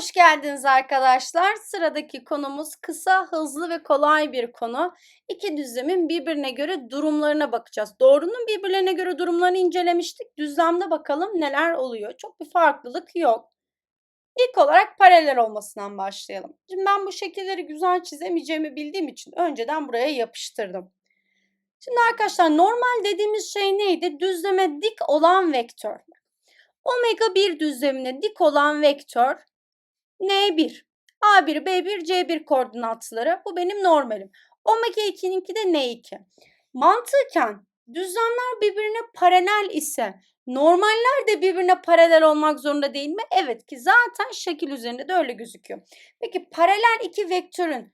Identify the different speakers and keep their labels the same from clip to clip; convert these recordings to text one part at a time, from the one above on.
Speaker 1: Hoş geldiniz arkadaşlar. Sıradaki konumuz kısa, hızlı ve kolay bir konu. İki düzlemin birbirine göre durumlarına bakacağız. Doğrunun birbirlerine göre durumlarını incelemiştik. Düzlemde bakalım neler oluyor. Çok bir farklılık yok. İlk olarak paralel olmasından başlayalım. Şimdi ben bu şekilleri güzel çizemeyeceğimi bildiğim için önceden buraya yapıştırdım. Şimdi arkadaşlar normal dediğimiz şey neydi? Düzleme dik olan vektör. Omega 1 düzlemine dik olan vektör N1. A1, B1, C1 koordinatları. Bu benim normalim. Omega 2'ninki de N2. Mantıken düzlemler birbirine paralel ise normaller de birbirine paralel olmak zorunda değil mi? Evet ki zaten şekil üzerinde de öyle gözüküyor. Peki paralel iki vektörün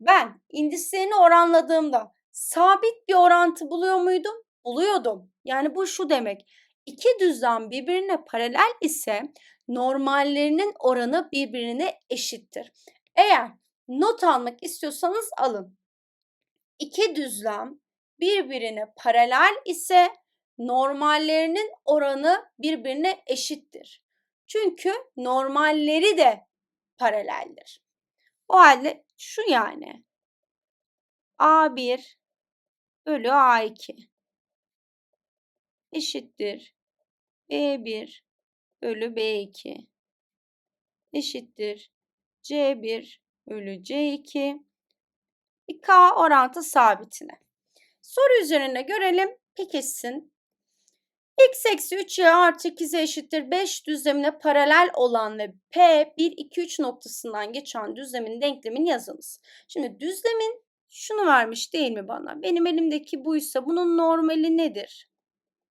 Speaker 1: ben indislerini oranladığımda sabit bir orantı buluyor muydum? Buluyordum. Yani bu şu demek. İki düzlem birbirine paralel ise normallerinin oranı birbirine eşittir. Eğer not almak istiyorsanız alın. İki düzlem birbirine paralel ise normallerinin oranı birbirine eşittir. Çünkü normalleri de paraleldir. O halde şu yani A1 bölü A2 eşittir B1 bölü B2 eşittir C1 bölü C2 K orantı sabitine. Soru üzerine görelim. Pekişsin. X eksi 3 y artı 2'ye eşittir 5 düzlemine paralel olan ve P 1, 2, 3 noktasından geçen düzlemin denklemini yazınız. Şimdi düzlemin şunu vermiş değil mi bana? Benim elimdeki buysa bunun normali nedir?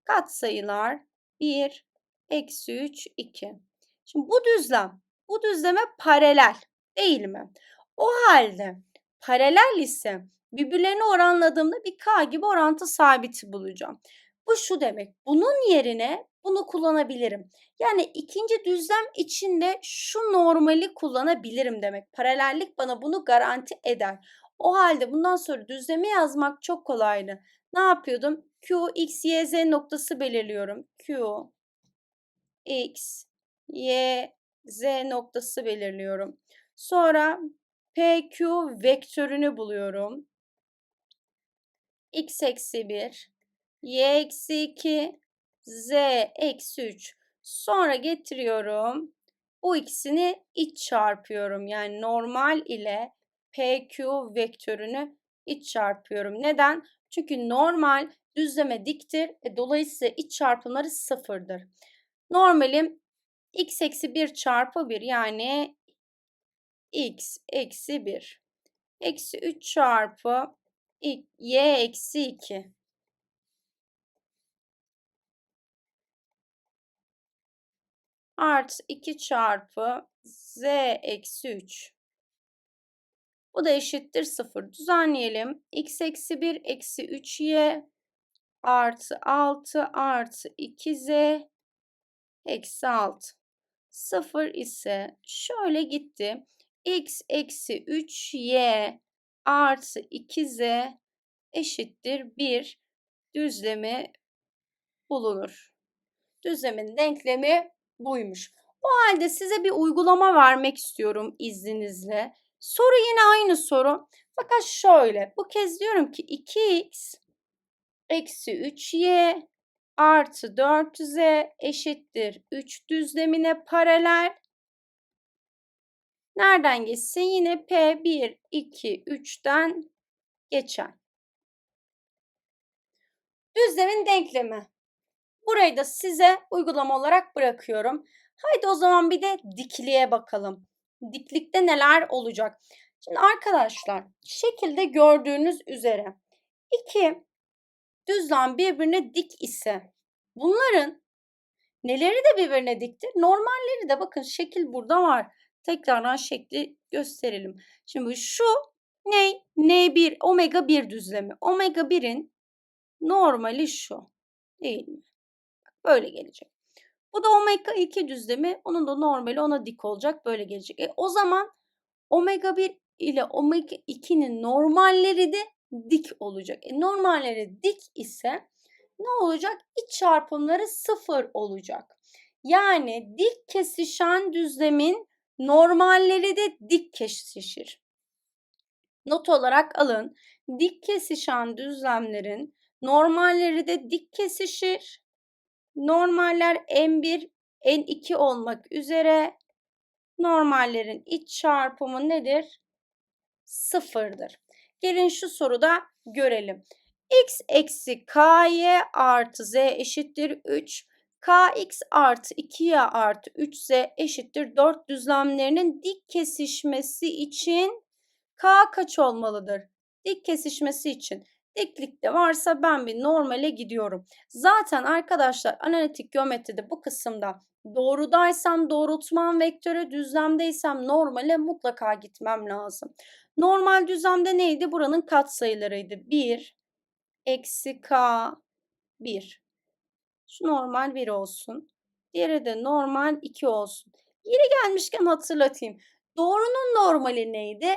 Speaker 1: Katsayılar 1, eksi 3, 2. Şimdi bu düzlem, bu düzleme paralel değil mi? O halde paralel ise birbirlerini oranladığımda bir k gibi orantı sabiti bulacağım. Bu şu demek. Bunun yerine bunu kullanabilirim. Yani ikinci düzlem içinde şu normali kullanabilirim demek. Paralellik bana bunu garanti eder. O halde bundan sonra düzlemi yazmak çok kolaydı. Ne yapıyordum? Q, X, Y, Z noktası belirliyorum. Q, X, Y, Z noktası belirliyorum. Sonra PQ vektörünü buluyorum. X eksi 1, Y eksi 2, Z eksi 3. Sonra getiriyorum. Bu ikisini iç çarpıyorum. Yani normal ile PQ vektörünü iç çarpıyorum. Neden? Çünkü normal düzleme diktir. E, dolayısıyla iç çarpımları sıfırdır. Normalim x eksi 1 çarpı 1 yani x eksi 1. Eksi 3 çarpı y eksi 2. Artı 2 çarpı z eksi 3. Bu da eşittir 0. Düzenleyelim. x eksi 1 eksi 3y artı 6 artı 2z eksi 6. 0 ise şöyle gitti. x eksi 3y artı 2z eşittir 1 düzlemi bulunur. Düzlemin denklemi buymuş. O halde size bir uygulama vermek istiyorum izninizle. Soru yine aynı soru. Fakat şöyle. Bu kez diyorum ki 2x eksi 3y artı 4z eşittir 3 düzlemine paralel. Nereden geçsin? Yine P1, 2, 3'ten geçen. Düzlemin denklemi. Burayı da size uygulama olarak bırakıyorum. Haydi o zaman bir de dikliğe bakalım. Diklikte neler olacak? Şimdi arkadaşlar şekilde gördüğünüz üzere iki düzlem birbirine dik ise bunların neleri de birbirine diktir? Normalleri de bakın şekil burada var. Tekrardan şekli gösterelim. Şimdi şu ne? N1 omega 1 düzlemi. Omega 1'in normali şu. Değil mi? Böyle gelecek. Bu da omega 2 düzlemi. Onun da normali ona dik olacak. Böyle gelecek. E, o zaman omega 1 ile omega 2'nin normalleri de dik olacak. E, normalleri dik ise ne olacak? İç çarpımları sıfır olacak. Yani dik kesişen düzlemin Normalleri de dik kesişir. Not olarak alın. Dik kesişen düzlemlerin normalleri de dik kesişir. Normaller n1, n2 olmak üzere normallerin iç çarpımı nedir? Sıfırdır. Gelin şu soruda görelim. x eksi ky artı z eşittir 3. kx artı 2y artı 3z eşittir 4 düzlemlerinin dik kesişmesi için k kaç olmalıdır? Dik kesişmesi için diklikte varsa ben bir normale gidiyorum. Zaten arkadaşlar analitik geometride bu kısımda doğrudaysam doğrultmam vektörü, düzlemdeysem normale mutlaka gitmem lazım. Normal düzlemde neydi? Buranın katsayılarıydı. 1, eksi k, 1. Şu normal 1 olsun. Diğeri de normal 2 olsun. Yeri gelmişken hatırlatayım. Doğrunun normali neydi?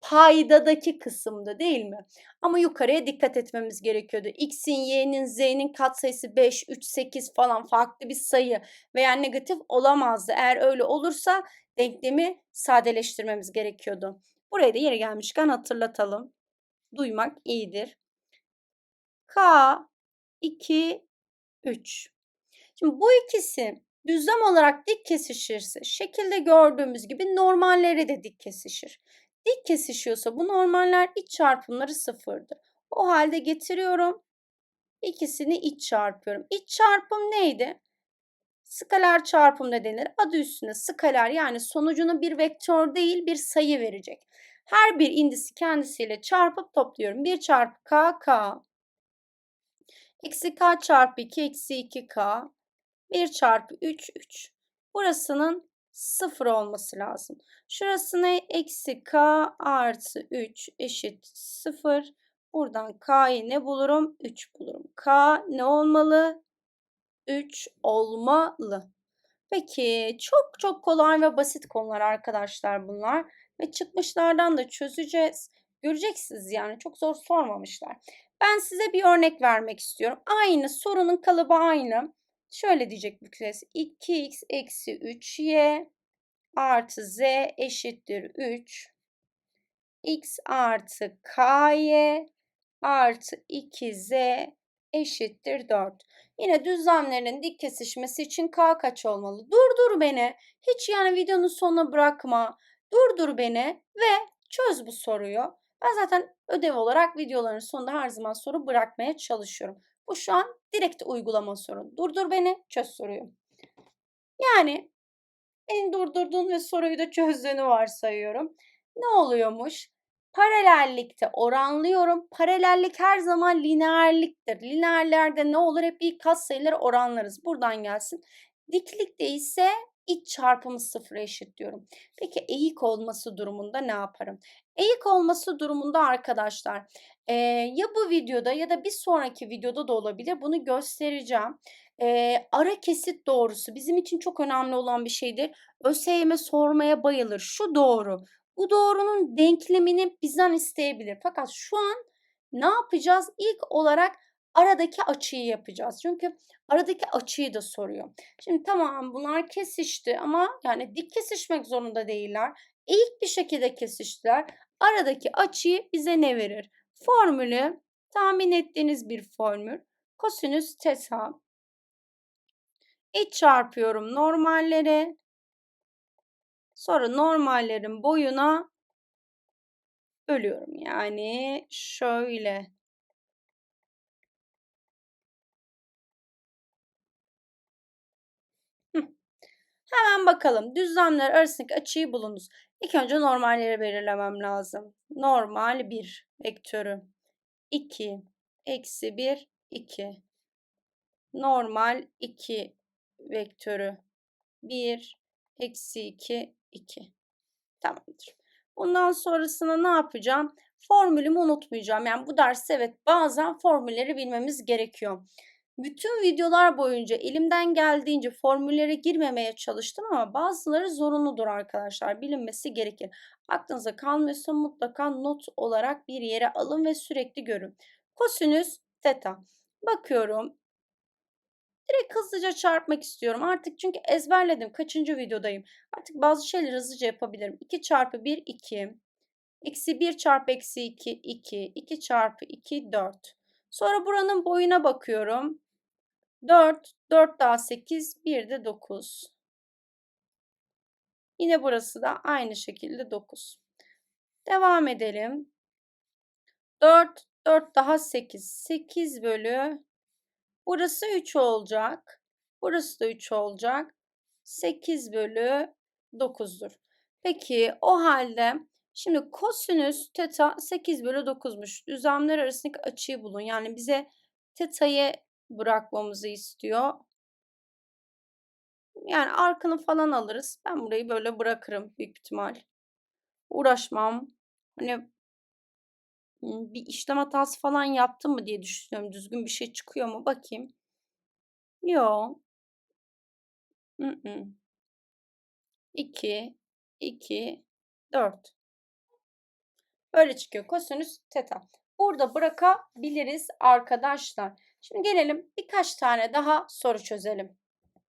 Speaker 1: Paydadaki kısımda değil mi? Ama yukarıya dikkat etmemiz gerekiyordu. X'in, Y'nin, Z'nin katsayısı 5, 3, 8 falan farklı bir sayı veya negatif olamazdı. Eğer öyle olursa denklemi sadeleştirmemiz gerekiyordu. Burayı da yeri gelmişken hatırlatalım. Duymak iyidir. K, 2, 3. Şimdi bu ikisi düzlem olarak dik kesişirse şekilde gördüğümüz gibi normalleri de dik kesişir. Dik kesişiyorsa bu normaller iç çarpımları sıfırdır. O halde getiriyorum. İkisini iç çarpıyorum. İç çarpım neydi? Skaler çarpım da denir. Adı üstünde skaler yani sonucunu bir vektör değil bir sayı verecek. Her bir indisi kendisiyle çarpıp topluyorum. 1 çarpı k, k. Eksi k çarpı 2, eksi 2k. 1 çarpı 3, 3. Burasının 0 olması lazım. Şurası ne? Eksi k artı 3 eşit 0. Buradan k'yı ne bulurum? 3 bulurum. K ne olmalı? 3 olmalı. Peki çok çok kolay ve basit konular arkadaşlar bunlar. Ve çıkmışlardan da çözeceğiz. Göreceksiniz yani çok zor sormamışlar. Ben size bir örnek vermek istiyorum. Aynı sorunun kalıbı aynı. Şöyle diyecek bu kez. 2x eksi 3y artı z eşittir 3. x artı ky artı 2z eşittir 4. Yine düzlemlerin dik kesişmesi için k kaç olmalı? Durdur beni. Hiç yani videonun sonuna bırakma. Durdur beni ve çöz bu soruyu. Ben zaten ödev olarak videoların sonunda her zaman soru bırakmaya çalışıyorum. Bu şu an direkt uygulama sorun. Durdur beni, çöz soruyu. Yani beni durdurdun ve soruyu da çözdüğünü varsayıyorum. Ne oluyormuş? Paralellikte oranlıyorum. Paralellik her zaman lineerliktir. Lineerlerde ne olur? Hep ilk katsayıları oranlarız. Buradan gelsin. Diklikte ise iç çarpımı sıfıra eşitliyorum. Peki eğik olması durumunda ne yaparım? Eğik olması durumunda arkadaşlar e, ya bu videoda ya da bir sonraki videoda da olabilir bunu göstereceğim. E, ara kesit doğrusu bizim için çok önemli olan bir şeydir. ÖSYM sormaya bayılır. Şu doğru. Bu doğrunun denklemini bizden isteyebilir. Fakat şu an ne yapacağız? İlk olarak aradaki açıyı yapacağız. Çünkü aradaki açıyı da soruyor. Şimdi tamam bunlar kesişti ama yani dik kesişmek zorunda değiller. İlk bir şekilde kesiştiler. Aradaki açıyı bize ne verir? Formülü tahmin ettiğiniz bir formül. Kosinüs teta. İç çarpıyorum normallere. Sonra normallerin boyuna bölüyorum. Yani şöyle. Hemen bakalım. Düzlemler arasındaki açıyı bulunuz. İlk önce normalleri belirlemem lazım. Normal 1 vektörü. 2 eksi 1 2. Normal 2 vektörü. 1 eksi 2 2. Tamamdır. Bundan sonrasında ne yapacağım? Formülümü unutmayacağım. Yani bu derste evet bazen formülleri bilmemiz gerekiyor. Bütün videolar boyunca elimden geldiğince formüllere girmemeye çalıştım ama bazıları zorunludur arkadaşlar. Bilinmesi gerekir. Aklınıza kalmıyorsa mutlaka not olarak bir yere alın ve sürekli görün. Kosinüs teta. Bakıyorum. Direkt hızlıca çarpmak istiyorum. Artık çünkü ezberledim. Kaçıncı videodayım. Artık bazı şeyleri hızlıca yapabilirim. 2 çarpı 1 2. Eksi 1 çarpı eksi 2 2. 2 çarpı 2 4. Sonra buranın boyuna bakıyorum. 4. 4 daha 8. 1 de 9. Yine burası da aynı şekilde 9. Devam edelim. 4. 4 daha 8. 8 bölü. Burası 3 olacak. Burası da 3 olacak. 8 bölü 9'dur. Peki o halde şimdi kosinüs teta 8 bölü 9'muş. Düzlemler arasındaki açıyı bulun. Yani bize teta'yı bırakmamızı istiyor. Yani arkını falan alırız. Ben burayı böyle bırakırım büyük ihtimal. Uğraşmam. Hani bir işlem hatası falan yaptım mı diye düşünüyorum. Düzgün bir şey çıkıyor mu? Bakayım. Yo. 2, 2, 4. Böyle çıkıyor kosinüs teta. Burada bırakabiliriz arkadaşlar. Şimdi gelelim birkaç tane daha soru çözelim.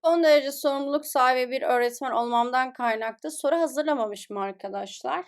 Speaker 1: Son derece sorumluluk sahibi bir öğretmen olmamdan kaynaklı soru hazırlamamışım arkadaşlar.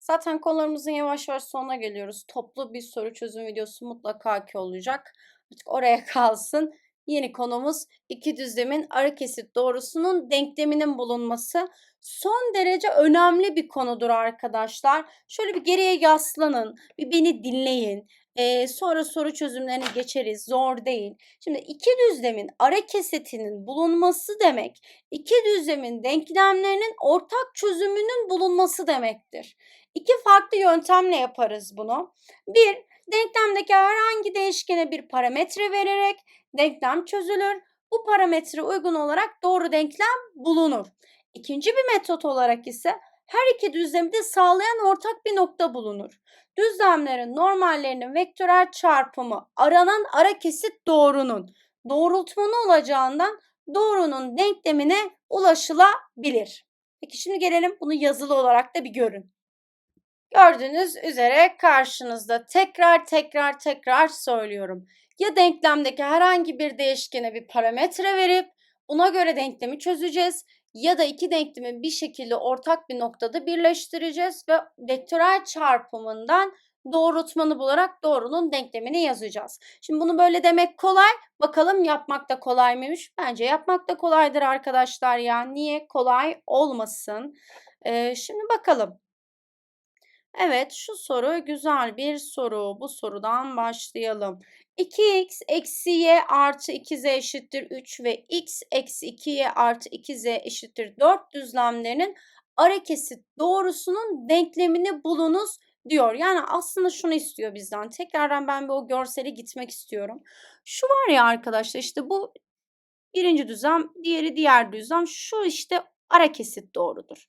Speaker 1: Zaten konularımızın yavaş yavaş sonuna geliyoruz. Toplu bir soru çözüm videosu mutlaka ki olacak. Artık oraya kalsın. Yeni konumuz iki düzlemin ara kesit doğrusunun denkleminin bulunması. Son derece önemli bir konudur arkadaşlar. Şöyle bir geriye yaslanın, bir beni dinleyin. Ee, sonra soru çözümlerine geçeriz. Zor değil. Şimdi iki düzlemin ara kesitinin bulunması demek, iki düzlemin denklemlerinin ortak çözümünün bulunması demektir. İki farklı yöntemle yaparız bunu. Bir, denklemdeki herhangi değişkene bir parametre vererek denklem çözülür. Bu parametre uygun olarak doğru denklem bulunur. İkinci bir metot olarak ise her iki düzlemi de sağlayan ortak bir nokta bulunur. Düzlemlerin normallerinin vektörel çarpımı aranan ara kesit doğrunun doğrultmanı olacağından doğrunun denklemine ulaşılabilir. Peki şimdi gelelim bunu yazılı olarak da bir görün. Gördüğünüz üzere karşınızda tekrar tekrar tekrar söylüyorum. Ya denklemdeki herhangi bir değişkene bir parametre verip buna göre denklemi çözeceğiz ya da iki denklemi bir şekilde ortak bir noktada birleştireceğiz ve vektörel çarpımından doğrultmanı bularak doğrunun denklemini yazacağız. Şimdi bunu böyle demek kolay. Bakalım yapmak da kolay mıymış? Bence yapmak da kolaydır arkadaşlar ya. Niye kolay olmasın? Ee, şimdi bakalım. Evet şu soru güzel bir soru. Bu sorudan başlayalım. 2x eksi y artı 2z eşittir 3 ve x eksi 2y artı 2z eşittir 4 düzlemlerinin ara kesit doğrusunun denklemini bulunuz diyor. Yani aslında şunu istiyor bizden. Tekrardan ben bir o görseli gitmek istiyorum. Şu var ya arkadaşlar işte bu birinci düzlem, diğeri diğer düzlem. Şu işte ara kesit doğrudur.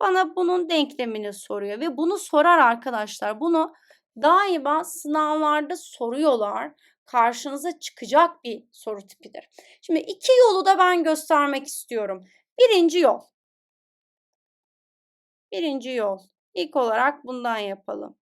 Speaker 1: Bana bunun denklemini soruyor ve bunu sorar arkadaşlar. Bunu daima sınavlarda soruyorlar. Karşınıza çıkacak bir soru tipidir. Şimdi iki yolu da ben göstermek istiyorum. Birinci yol. Birinci yol. İlk olarak bundan yapalım.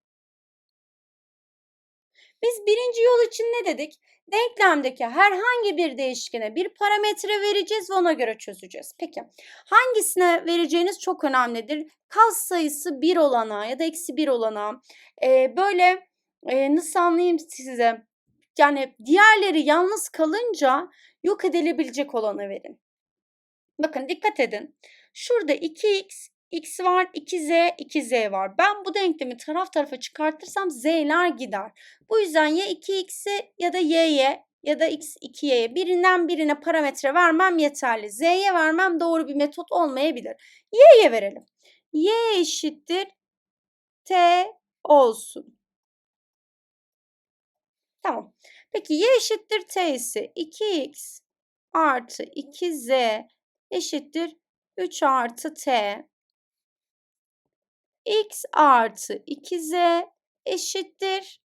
Speaker 1: Biz birinci yol için ne dedik? Denklemdeki herhangi bir değişkene bir parametre vereceğiz ve ona göre çözeceğiz. Peki hangisine vereceğiniz çok önemlidir. Kas sayısı 1 olana ya da eksi 1 olana e, böyle e, nasıl anlayayım size? Yani diğerleri yalnız kalınca yok edilebilecek olanı verin. Bakın dikkat edin. Şurada 2x x var, 2z, 2z var. Ben bu denklemi taraf tarafa çıkartırsam z'ler gider. Bu yüzden ya 2x'e ya da y'ye ya da x 2y'ye birinden birine parametre vermem yeterli. Z'ye vermem doğru bir metot olmayabilir. Y'ye verelim. Y eşittir t olsun. Tamam. Peki y eşittir t ise 2x artı 2z eşittir 3 artı t x artı 2z eşittir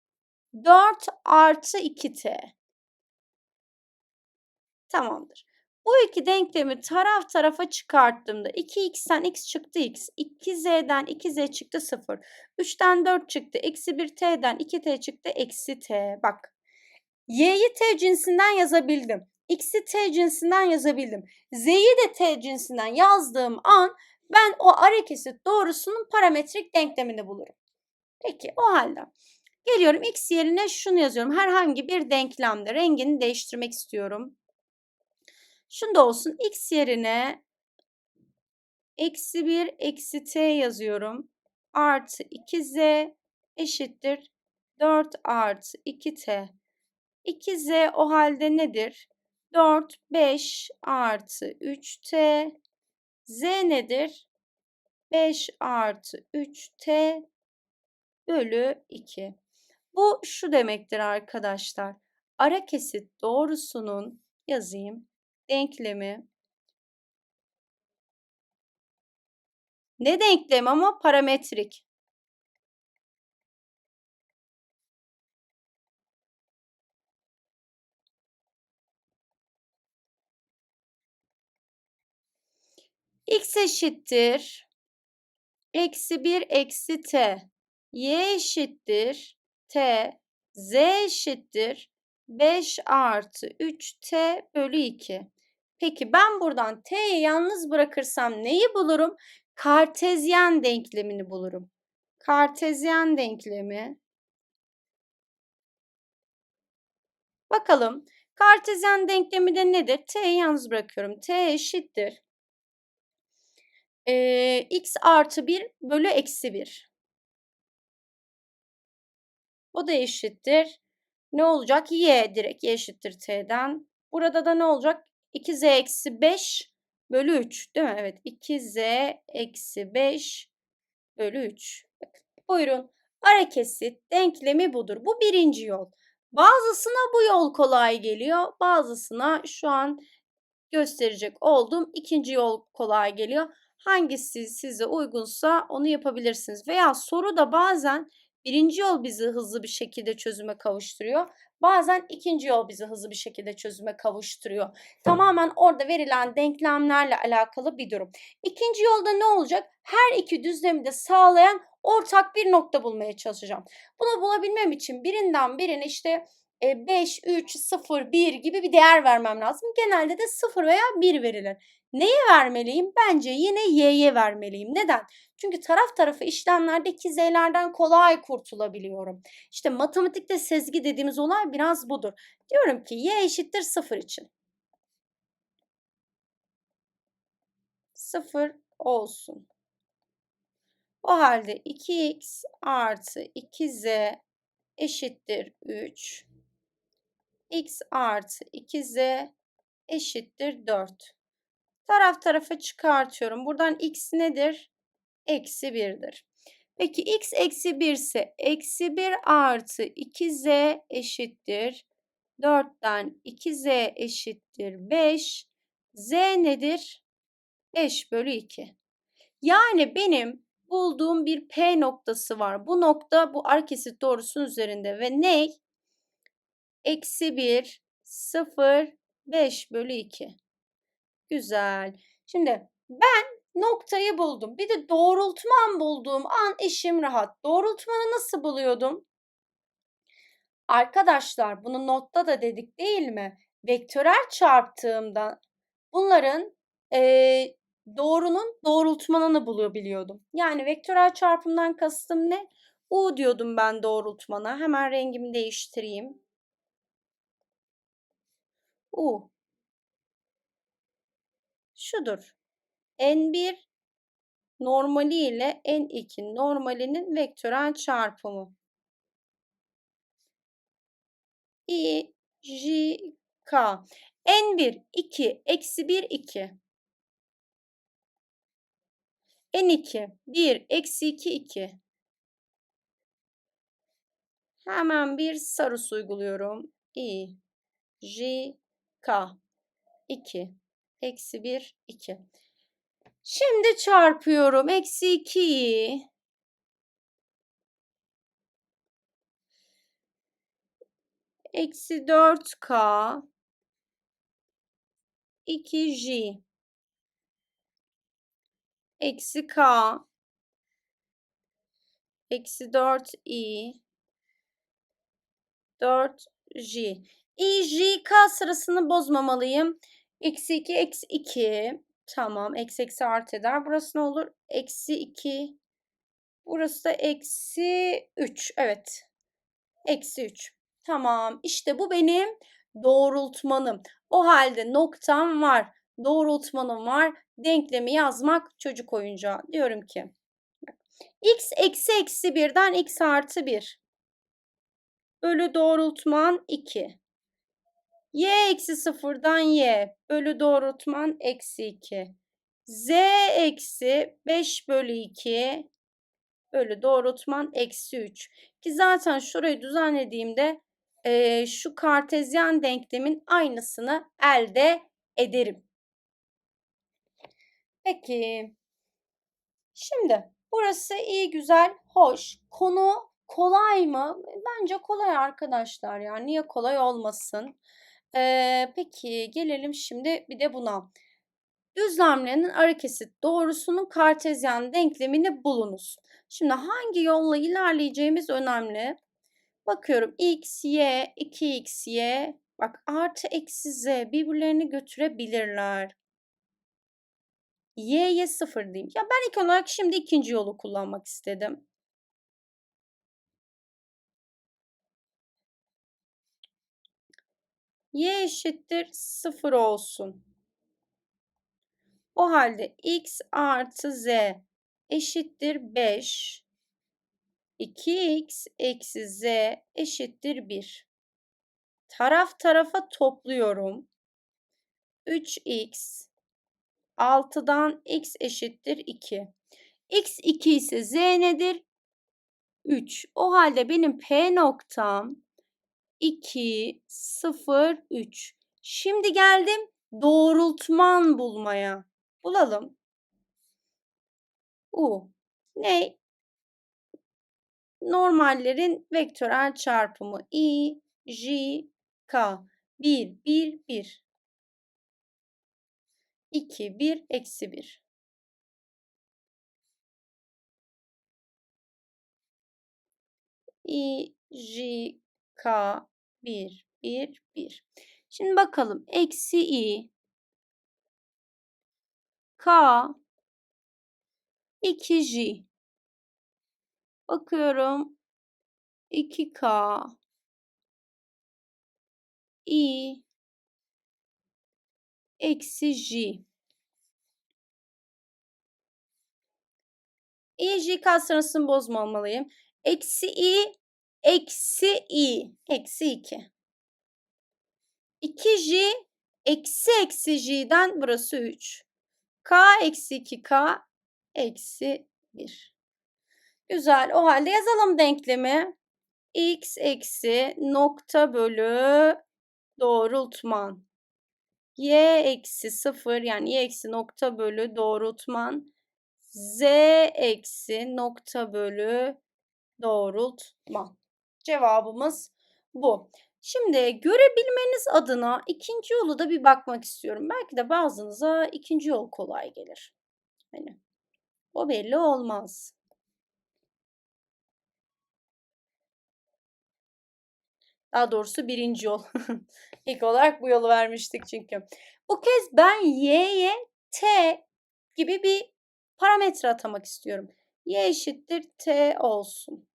Speaker 1: 4 artı 2t. Tamamdır. Bu iki denklemi taraf tarafa çıkarttığımda 2x'ten x çıktı x, 2z'den 2z çıktı 0, 3'ten 4 çıktı, eksi 1t'den 2t çıktı eksi t. Bak y'yi t cinsinden yazabildim. x'i t cinsinden yazabildim. Z'yi de t cinsinden yazdığım an ben o ara kesit doğrusunun parametrik denklemini bulurum. Peki o halde geliyorum x yerine şunu yazıyorum. Herhangi bir denklemde rengini değiştirmek istiyorum. Şunu da olsun x yerine eksi 1 eksi t yazıyorum. Artı 2z eşittir 4 artı 2t. 2z o halde nedir? 4, 5 artı 3t. Z nedir? 5 artı 3t bölü 2. Bu şu demektir arkadaşlar. Ara kesit doğrusunun yazayım denklemi ne denklem ama parametrik. X eşittir eksi 1 eksi t y eşittir t z eşittir 5 artı 3t bölü 2. Peki ben buradan t'yi yalnız bırakırsam neyi bulurum? Kartezyen denklemini bulurum. Kartezyen denklemi. Bakalım. Kartezyen denklemi de nedir? T'yi yalnız bırakıyorum. T eşittir. Ee, x artı 1 bölü eksi 1. O da eşittir. Ne olacak? Y direkt y eşittir t'den. Burada da ne olacak? 2z eksi 5 bölü 3 değil mi? Evet 2z eksi 5 bölü 3. Buyurun. Ara kesit denklemi budur. Bu birinci yol. Bazısına bu yol kolay geliyor. Bazısına şu an gösterecek olduğum ikinci yol kolay geliyor. Hangisi size uygunsa onu yapabilirsiniz. Veya soru da bazen birinci yol bizi hızlı bir şekilde çözüme kavuşturuyor. Bazen ikinci yol bizi hızlı bir şekilde çözüme kavuşturuyor. Tamamen orada verilen denklemlerle alakalı bir durum. İkinci yolda ne olacak? Her iki düzlemi de sağlayan ortak bir nokta bulmaya çalışacağım. Bunu bulabilmem için birinden birine işte 5, 3, 0, 1 gibi bir değer vermem lazım. Genelde de 0 veya 1 verilir. Neye vermeliyim? Bence yine y'ye vermeliyim. Neden? Çünkü taraf tarafa işlemlerdeki z'lerden kolay kurtulabiliyorum. İşte matematikte sezgi dediğimiz olay biraz budur. Diyorum ki y eşittir 0 için. 0 olsun. O halde 2x artı 2z eşittir 3. x artı 2z eşittir 4. Taraf tarafa çıkartıyorum. Buradan x nedir? Eksi 1'dir. Peki x eksi 1 ise eksi 1 artı 2z eşittir. 4'ten 2z eşittir 5. z nedir? 5 bölü 2. Yani benim bulduğum bir P noktası var. Bu nokta bu ar kesit doğrusunun üzerinde ve ne? Eksi 1, 0, 5 bölü 2. Güzel. Şimdi ben noktayı buldum. Bir de doğrultmam bulduğum an işim rahat. Doğrultmanı nasıl buluyordum? Arkadaşlar bunu notta da dedik değil mi? Vektörel çarptığımda bunların e, doğrunun doğrultmanını bulabiliyordum. Yani vektörel çarpımdan kastım ne? U diyordum ben doğrultmana. Hemen rengimi değiştireyim. U şudur. N1 normali ile N2 normalinin vektörel çarpımı. I, J, K. N1 2 eksi 1 2. N2 1 eksi 2 2. Hemen bir sarıs uyguluyorum. I, J, K. 2 eksi 1, 2. Şimdi çarpıyorum. Eksi 2'yi. Eksi 4K. 2J. Eksi K. Eksi 4i. 4j. i, j, k sırasını bozmamalıyım. Eksi 2, eksi 2. Tamam. Eksi eksi artı eder. Burası ne olur? Eksi 2. Burası da eksi 3. Evet. Eksi 3. Tamam. İşte bu benim doğrultmanım. O halde noktam var. Doğrultmanım var. Denklemi yazmak çocuk oyuncağı. Diyorum ki x eksi eksi 1'den x artı 1 bölü doğrultman 2. y eksi 0'dan y bölü doğrultman eksi 2. z eksi 5 bölü 2 bölü doğrultman eksi 3. Ki zaten şurayı düzenlediğimde e, şu kartezyen denklemin aynısını elde ederim. Peki. Şimdi burası iyi güzel hoş. Konu kolay mı? Bence kolay arkadaşlar ya. Niye kolay olmasın? Ee, peki gelelim şimdi bir de buna. Düzlemlerinin ara kesit doğrusunun kartezyen denklemini bulunuz. Şimdi hangi yolla ilerleyeceğimiz önemli. Bakıyorum x, y, 2x, y. Bak artı eksi z birbirlerini götürebilirler. y'ye 0 diyeyim. Ya ben ilk olarak şimdi ikinci yolu kullanmak istedim. Y eşittir 0 olsun. O halde x artı z eşittir 5. 2x eksi z eşittir 1. Taraf tarafa topluyorum. 3x 6'dan x eşittir 2. x 2 ise z nedir? 3. O halde benim P noktam 2, 0, 3. Şimdi geldim doğrultman bulmaya. Bulalım. U. Ne? Normallerin vektörel çarpımı. I, J, K. 1, 1, 1. 2, 1, eksi 1. I, J, K, 1, 1, 1. Şimdi bakalım. Eksi i. K. 2j. Bakıyorum. 2k. i. Eksi j. i, j sırasını bozmamalıyım. Eksi i eksi i eksi 2. 2j eksi eksi j'den burası 3. k eksi 2k eksi 1. Güzel. O halde yazalım denklemi. x eksi nokta bölü doğrultman. y eksi 0 yani y eksi nokta bölü doğrultman. z eksi nokta bölü doğrultman. Cevabımız bu. Şimdi görebilmeniz adına ikinci yolu da bir bakmak istiyorum. Belki de bazınıza ikinci yol kolay gelir. Hani o belli olmaz. Daha doğrusu birinci yol. İlk olarak bu yolu vermiştik çünkü. Bu kez ben y'ye t gibi bir parametre atamak istiyorum. y eşittir t olsun.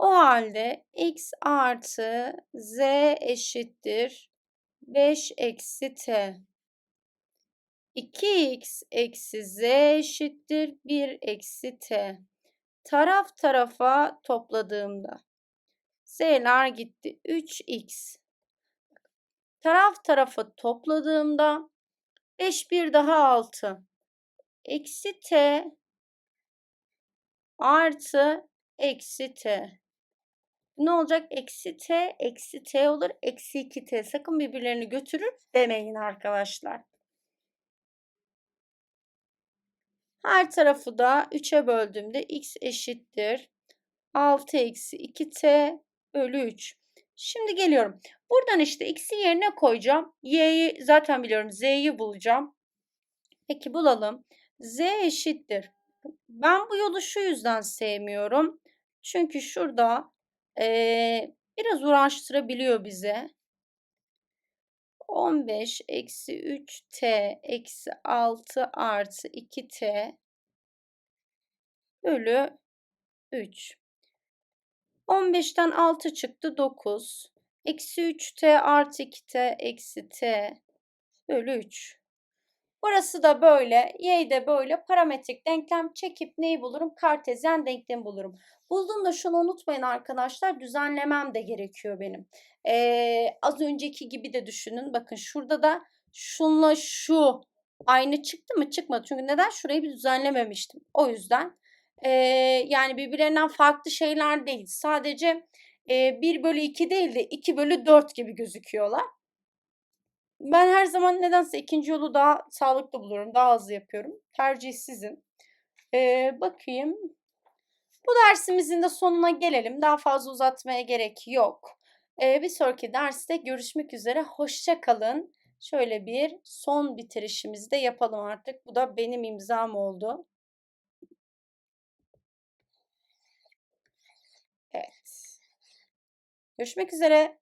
Speaker 1: O halde x artı z eşittir 5 eksi t. 2x eksi z eşittir 1 eksi t. Taraf tarafa topladığımda z'ler gitti. 3x. Taraf tarafa topladığımda 5 bir daha 6. Eksi t artı eksi t. Ne olacak? Eksi t, eksi t olur. Eksi 2t. Sakın birbirlerini götürür demeyin arkadaşlar. Her tarafı da 3'e böldüğümde x eşittir. 6 eksi 2t bölü 3. Şimdi geliyorum. Buradan işte x'i yerine koyacağım. Y'yi zaten biliyorum. Z'yi bulacağım. Peki bulalım. Z eşittir. Ben bu yolu şu yüzden sevmiyorum. Çünkü şurada e, biraz uğraştırabiliyor bizi. 15 eksi 3t eksi 6 artı 2t bölü 3. 15'ten 6 çıktı 9. Eksi 3t artı 2t eksi t bölü 3. Burası da böyle, y de böyle parametrik denklem çekip neyi bulurum? Kartezyen denklemi bulurum. Bulduğumda şunu unutmayın arkadaşlar, düzenlemem de gerekiyor benim. Ee, az önceki gibi de düşünün. Bakın şurada da şunla şu aynı çıktı mı? Çıkmadı. Çünkü neden? Şurayı bir düzenlememiştim. O yüzden e, yani birbirlerinden farklı şeyler değil. Sadece e, 1 bölü 2 değil de 2 bölü 4 gibi gözüküyorlar. Ben her zaman nedense ikinci yolu daha sağlıklı buluyorum. Daha hızlı yapıyorum. Tercih sizin. Ee, bakayım. Bu dersimizin de sonuna gelelim. Daha fazla uzatmaya gerek yok. Ee, bir sonraki derste görüşmek üzere. Hoşça kalın. Şöyle bir son bitirişimizi de yapalım artık. Bu da benim imzam oldu. Evet. Görüşmek üzere.